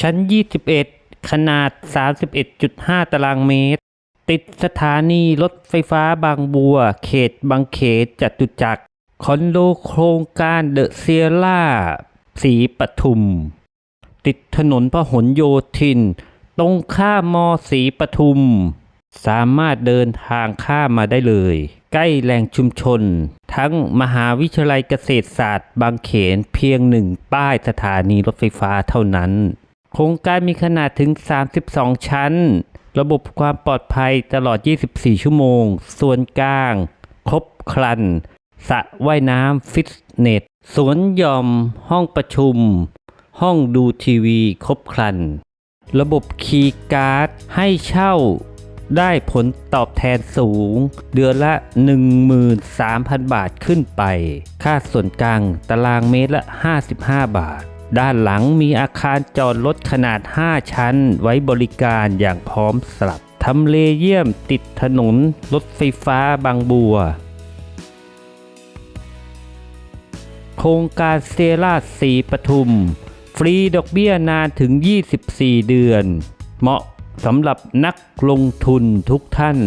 ชั้น 21 ขนาด 31.5 ตารางเมตร ติดสถานีรถไฟฟ้าบางบัว เขตบางเขตจตุจักร คอนโดโครงการเดอะเซียร่าสีปทุม ติดถนนพหลโยธิน ตรงข้ามมอสีปทุม สามารถเดินทางข้ามมาได้เลย ใกล้แหล่งชุมชน ทั้งมหาวิทยาลัยเกษตรศาสตร์บางเขนเพียงหนึ่งป้ายสถานีรถไฟฟ้าเท่านั้น โครงการมีขนาดถึง 32 ชั้น ระบบความปลอดภัยตลอด 24 ชั่วโมง ส่วนกลาง ครบครันสระว่ายน้ำฟิตเนส สวนหย่อม ห้องประชุม ห้องดูทีวีครบครัน ระบบคีย์การ์ดให้เช่าได้ผลตอบแทนสูง เดือนละ 13,000 บาทขึ้นไป ค่าส่วนกลางตารางเมตรละ 55 บาท ด้านหลังมีอาคารจอดรถขนาด 5 ชั้น ไว้บริการอย่างพร้อมสลับทำเลเยี่ยมติดถนนรถไฟฟ้าบางบัว โครงการเซราสีปทุม ฟรีดอกเบี้ยนานถึง 24 เดือน เหมาะสำหรับนักลงทุนทุกท่าน